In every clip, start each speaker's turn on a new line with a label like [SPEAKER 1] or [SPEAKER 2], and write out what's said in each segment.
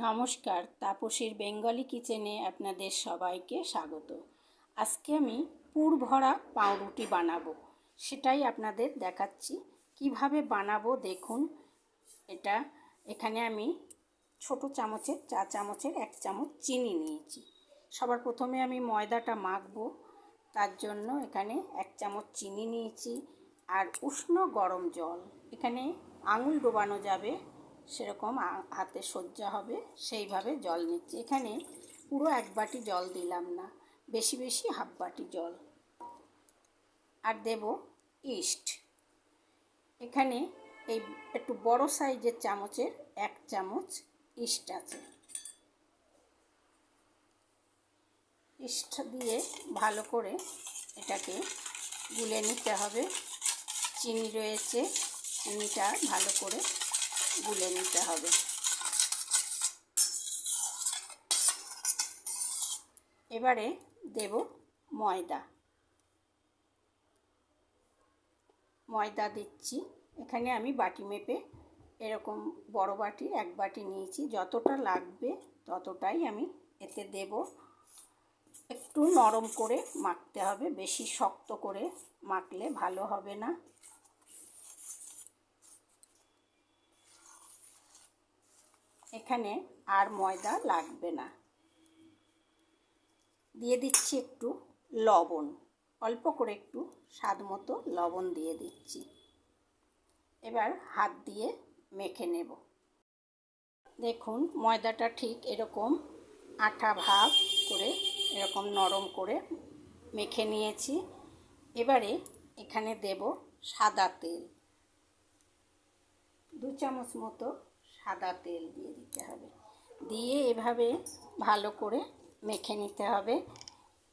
[SPEAKER 1] নমস্কার, তাপসীর বেঙ্গলি কিচেনে আপনাদের সবাইকে স্বাগত। আজকে আমি পুর ভরা পাউরুটি বানাবো। সেটাই আপনাদের দেখাচ্ছি। কীভাবে বানাবো দেখুন। এটা এখানে আমি ছোট চামচের, চা চামচের এক চামচ চিনি নিয়েছি। সবার প্রথমে আমি ময়দাটা মাখবো। তার জন্য এখানে এক চামচ চিনি নিয়েছি। আর উষ্ণ গরম জল। এখানে আঙুল ডোবানো যাবে। সেরকম হাতে সজ্জা হবে, সেইভাবে জল নিচ্ছি। এখানে পুরো এক বাটি জল দিলাম না, বেশি বেশি হাফ বাটি জল। আর দেব ইস্ট। এখানে এই একটু বড় সাইজের চামচের এক চামচ ইস্ট আছে। ইস্ট দিয়ে ভালো করে এটাকে গুলে নিতে হবে। চিনি রয়েছে, চিনিটা ভালো করে গুলে নিতে হবে। এবারে দেব ময়দা। ময়দা দিচ্ছি। এখানে আমি বাটি মেপে এরকম বড় বাটি, এক বাটি নিয়েছি। যতটা লাগবে ততটাই আমি এতে দেব। একটু নরম করে মাখতে হবে। বেশি শক্ত করে মাখলে ভালো হবে না। এখানে আর ময়দা লাগবে না। দিয়ে দিচ্ছি একটু লবণ। অল্প করে একটু স্বাদ মতো লবণ দিয়ে দিচ্ছি। এবার হাত দিয়ে মেখে নেব। দেখুন, ময়দাটা ঠিক এরকম আঠা ভাব করে, এরকম নরম করে মেখে নিয়েছি। এবারে এখানে দেব সাদা তেল। দু চামচ মতো সাদা তেল দিয়ে দিতে হবে। দিয়ে এভাবে ভালো করে মেখে নিতে হবে।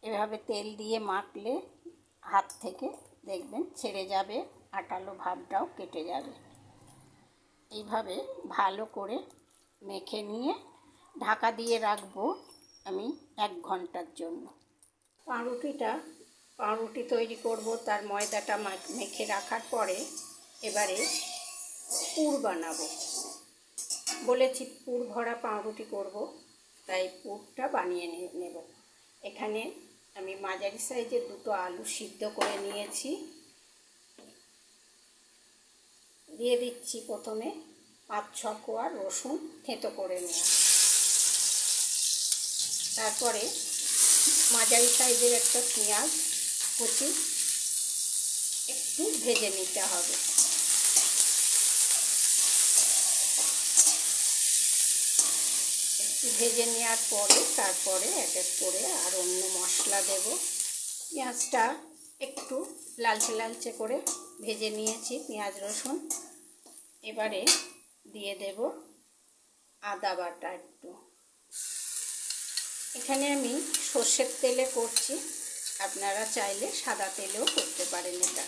[SPEAKER 1] এভাবে তেল দিয়ে মাখলে হাত থেকে দেখবেন ছেড়ে যাবে, আটালো ভাবটাও কেটে যাবে। এইভাবে ভালো করে মেখে নিয়ে ঢাকা দিয়ে রাখব আমি এক ঘণ্টার জন্য। পাউরুটিটা, পাউরুটি তৈরি করব, তার ময়দাটা মেখে রাখার পরে এবারে পুর বানাবো। বলেছি পুর ভরা পাউরুটি করব, তাই পুরটা বানিয়ে নেব। এখানে আমি মাঝারি সাইজের দুটো আলু সিদ্ধ করে নিয়েছি। দিয়ে দিচ্ছি প্রথমে পাঁচ ছ কোয়া রসুন থেঁতো করে নেওয়া তারপরে মাঝারি সাইজের একটা পেঁয়াজ কুচি একটু ভেজে নিতে হবে। ভেজে নেওয়ার পরে তারপরে এক এক করে আর অন্য মশলা দেব। পেঁয়াজটা একটু লালচে লালচে করে ভেজে নিয়েছি, পেঁয়াজ, রসুন। এবারে দিয়ে দেব আদা বাটা একটু। এখানে আমি সর্ষের তেলে করছি, আপনারা চাইলে সাদা তেলেও করতে পারেন এটা।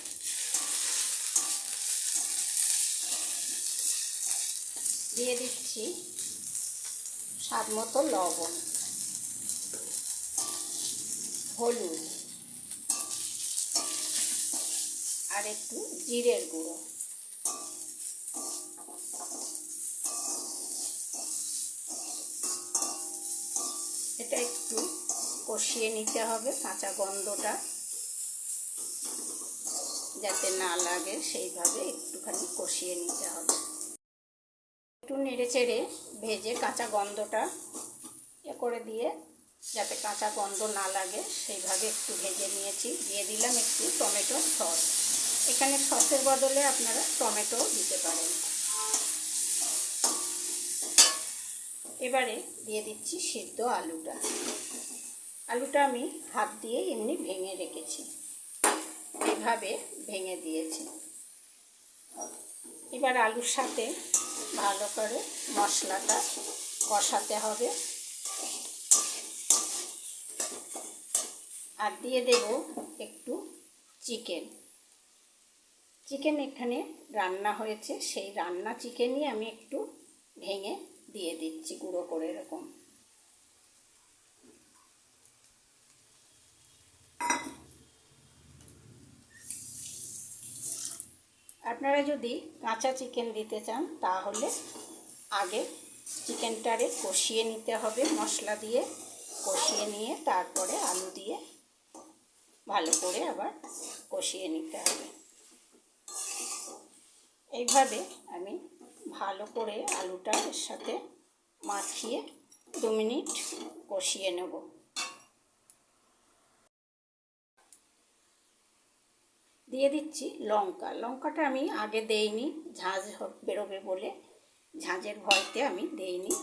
[SPEAKER 1] দিয়ে দিচ্ছি স্বাদ মতো লবণ, হলুদ, আর একটু জিরের গুঁড়ো। এটা একটু কষিয়ে নিতে হবে কাঁচা গন্ধটা, যাতে না লাগে, সেইভাবে একটুখানি কষিয়ে নিতে হবে। একটু নেড়ে চেড়ে ভেজে কাঁচা গন্ধটা এ করে দিয়ে যাতে কাঁচা গন্ধ না লাগে, সেইভাবে একটু ভেজে নিয়েছি। দিয়ে দিলাম একটু টমেটো সস। এখানে সসের বদলে আপনারা টমেটো দিতে পারেন। এবারে দিয়ে দিচ্ছি সিদ্ধ আলুটা। আলুটা আমি হাত দিয়ে এমনি ভেঙে রেখেছি। এভাবে ভেঙে দিয়েছি। এবার আলুর সাথে ভালো করে মশলাটা কষাতে হবে। আর দিয়ে দেব একটু চিকেন। চিকেন এখানে রান্না হয়েছে, সেই রান্না চিকেনই আমি একটু ভেঙে দিয়ে দিচ্ছি গুঁড়ো করে এরকম। আপনারা যদি কাঁচা চিকেন দিতে চান, তাহলে আগে চিকেনটারে কষিয়ে নিতে হবে, মশলা দিয়ে কষিয়ে নিয়ে তারপরে আলু দিয়ে ভালো করে আবার কষিয়ে নিতে হবে। এইভাবে আমি ভালো করে আলুটার সাথে মাখিয়ে দু মিনিট কষিয়ে নেব। দিয়ে দিচ্ছি লঙ্কা। লঙ্কাটা আমি আগে দেইনি ঝাঁঝ বেরোবে বলে। ঝাঁঝের ভয়তে আমি দেইনি।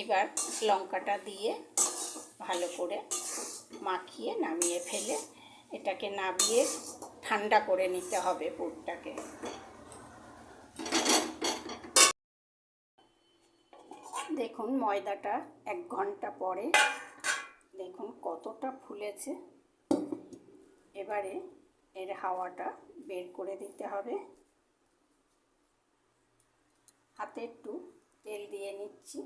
[SPEAKER 1] এবার লঙ্কাটা দিয়ে ভালো করে মাখিয়ে নামিয়ে ফেলে এটাকে নামিয়ে ঠান্ডা করে নিতে হবে পুরটাকে। দেখুন ময়দাটা এক ঘণ্টা পরে, দেখুন কতটা ফুলেছে। এবারে এর হাওয়াটা বের করে দিতে হবে। হাতে একটু তেল দিয়ে নিচ্ছি,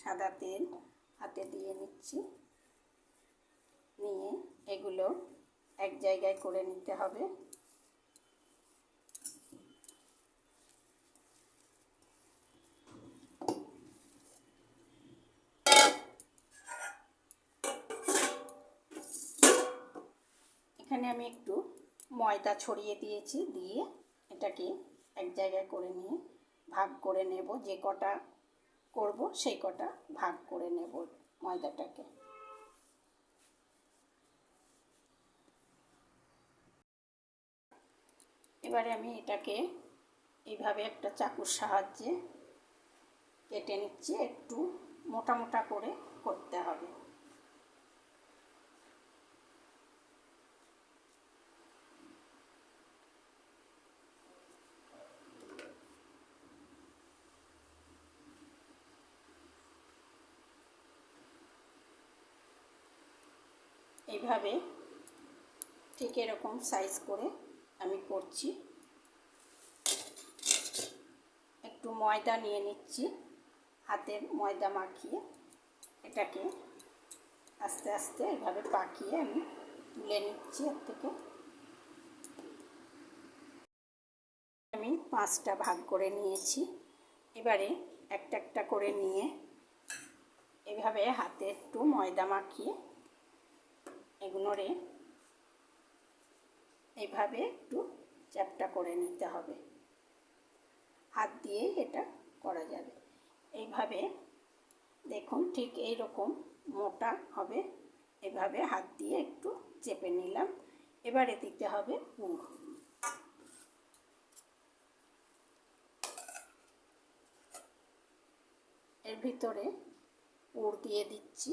[SPEAKER 1] সাদা তেল হাতে দিয়ে নিচ্ছি। নিয়ে এগুলো এক জায়গায় করে নিতে হবে। আমি একটু ময়দা ছড়িয়ে দিয়েছি, দিয়ে এটাকে এক জায়গায় করে নিয়ে ভাগ করে নেব। যে কটা করব, সেই কটা ভাগ করে নেব ময়দাটাকে। এবারে আমি এটাকে এইভাবে একটা চাকুর সাহায্যে কেটে নিচ্ছি। একটু মোটা মোটা করে করতে হবে। এইভাবে ঠিক এরকম সাইজ করে আমি করছি। একটু ময়দা নিয়ে নিচ্ছি, হাতের ময়দা মাখিয়ে এটাকে আস্তে আস্তে এভাবে পাকিয়ে আমি তুলে নিচ্ছি এর থেকে। আমি পাঁচটা ভাগ করে নিয়েছি। এবারে একটা একটা করে নিয়ে এভাবে হাতে একটু ময়দা মাখিয়ে এগুলোরে এইভাবে একটু চ্যাপটা করে নিতে হবে। হাত দিয়েই এটা করা যাবে। এইভাবে দেখুন ঠিক এই রকম মোটা হবে। এভাবে হাত দিয়ে একটু চেপে নিলাম। এবারে দিতে হবে পুর এর ভিতরে পুর দিয়ে দিচ্ছি।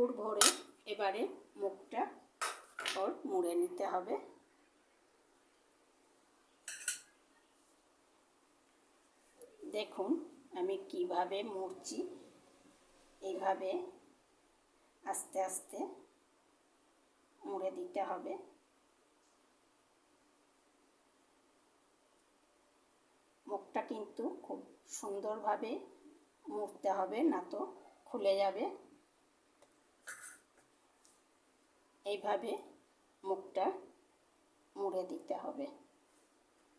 [SPEAKER 1] পুর ভরে এবারে মুখটা ওর মুড়ে নিতে হবে। দেখুন, আমি কীভাবে মুড়ছি। এইভাবে আস্তে আস্তে মুড়ে দিতে হবে। মুখটা কিন্তু খুব সুন্দরভাবে মুড়তে হবে, না তো খুলে যাবে। এইভাবে মুখটা মুড়ে দিতে হবে।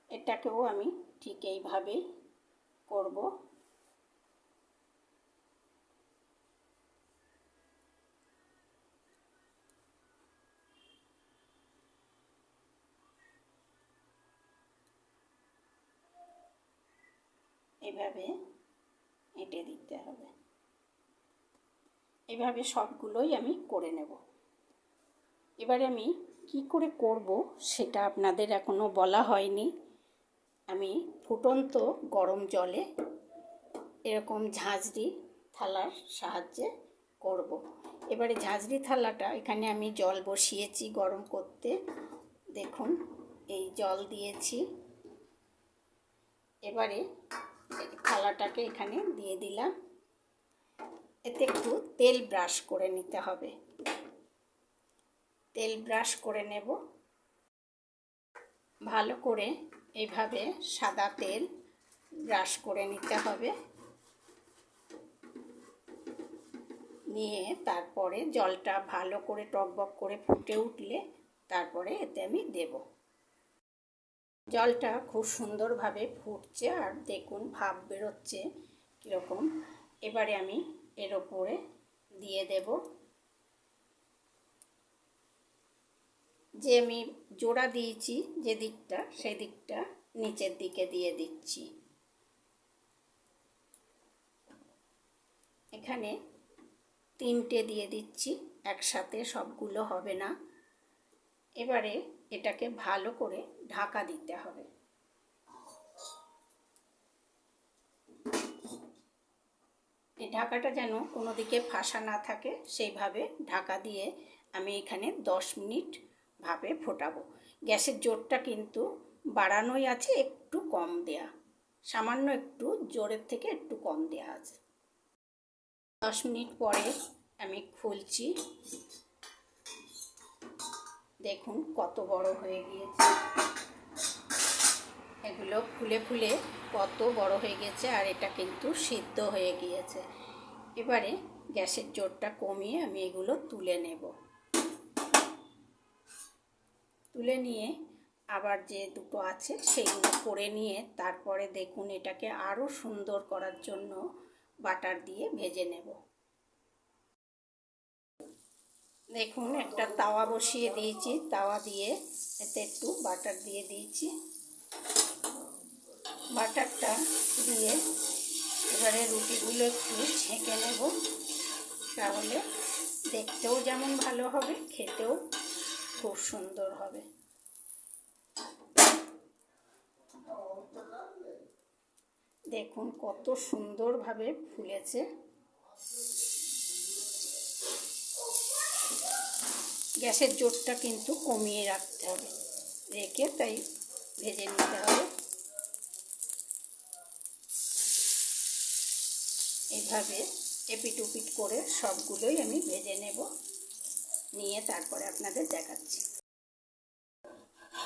[SPEAKER 1] এটাকেও আমি ঠিক এইভাবেই করব। এভাবে এঁটে দিতে হবে। এভাবে সবগুলোই আমি করে নেব। এবারে আমি কি করে করব সেটা আপনাদের এখনও বলা হয়নি। আমি ফুটন্ত গরম জলে এরকম ঝাঁঝরি থালার সাহায্যে করব। এবারে ঝাঁঝরি থালাটা এখানে আমি জল বসিয়েছি গরম করতে। দেখুন, এই জল দিয়েছি। এবারে থালাটাকে এখানে দিয়ে দিলাম। এতে একটু তেল ব্রাশ করে নিতে হবে। তেল ব্রাশ করে নেব। ভালো করে এইভাবে সাদা তেল ব্রাশ করে নিতে হবে। নিয়ে তারপরে জলটা ভালো করে টকবক করে ফুটে উঠলে তারপরে এতে আমি দেব। জলটা খুব সুন্দরভাবে ফুটছে আর দেখুন ভাব বেরোচ্ছে কীরকম। এবারে আমি এর ওপরে দিয়ে দেব। যে আমি জোড়া দিয়েছি যে দিকটা, সেই দিকটা নিচের দিকে দিয়ে দিচ্ছি। এখানে তিনটে দিয়ে দিচ্ছি, একসাথে সবগুলো হবে না। এবারে এটাকে ভালো করে ঢাকা দিতে হবে। এই ঢাকাটা যেন কোনো দিকে ফাঁসা না থাকে, সেইভাবে ঢাকা দিয়ে আমি এখানে দশ মিনিট ভাপে ফোটাবো। গ্যাসের জোরটা কিন্তু বাড়ানোই আছে, একটু কম দেয়া। সামান্য একটু জোরের থেকে একটু কম দেয়া আছে। দশ মিনিট পরে আমি খুলছি। দেখুন কত বড় হয়ে গিয়েছে। এগুলো ফুলে ফুলে কত বড় হয়ে গেছে আর এটা কিন্তু সিদ্ধ হয়ে গিয়েছে। এবারে গ্যাসের জোরটা কমিয়ে আমি এগুলো তুলে নেব। তুলে নিয়ে আবার যে দুটো আছে সেইগুলো করে নিয়ে তারপরে দেখুন এটাকে আরও সুন্দর করার জন্য বাটার দিয়ে ভেজে নেব। দেখুন একটা তাওয়া বসিয়ে দিয়েছি, তাওয়া দিয়ে এতে একটু বাটার দিয়ে দিয়েছি। বাটারটা দিয়ে এবারে রুটিগুলো একটু ছেঁকে নেব, তাহলে দেখতেও যেমন ভালো হবে, খেতেও খুব সুন্দর হবে। দেখুন কত সুন্দরভাবে ফুলেছে। গ্যাসের জোরটা কিন্তু কমিয়ে রাখতে হবে। রেখে তাই ভেজে নিতে হবে। এভাবে এপিট উপিট করে সবগুলোই আমি ভেজে নেব। নিয়ে তারপরে আপনাদের দেখাচ্ছি।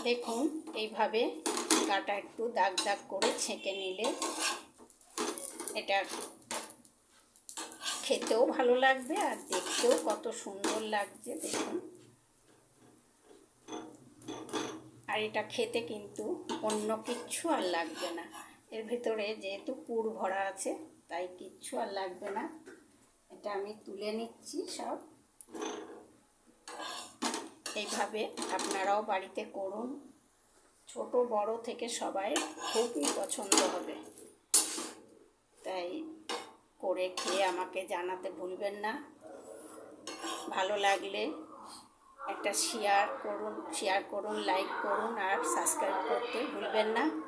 [SPEAKER 1] দেখুন, এইভাবে কাটা একটু দাগ দাগ করে ছেঁকে নিলে এটা খেতেও ভালো লাগবে আর দেখতেও কত সুন্দর লাগছে, দেখুন। আর এটা খেতে কিন্তু অন্য কিচ্ছু আর লাগবে না। এর ভিতরে যেহেতু পুর ভরা আছে, তাই কিচ্ছু আর লাগবে না। এটা আমি তুলে নিচ্ছি সব। এইভাবে আপনারাও বাড়িতে করুন। ছোট, বড় থেকে সবাই খুবই পছন্দ হবে। তাই করে খেয়ে আমাকে জানাতে ভুলবেন না। ভালো লাগলে একটা শেয়ার করুন শেয়ার করুন লাইক করুন আর সাবস্ক্রাইব করতে ভুলবেন না।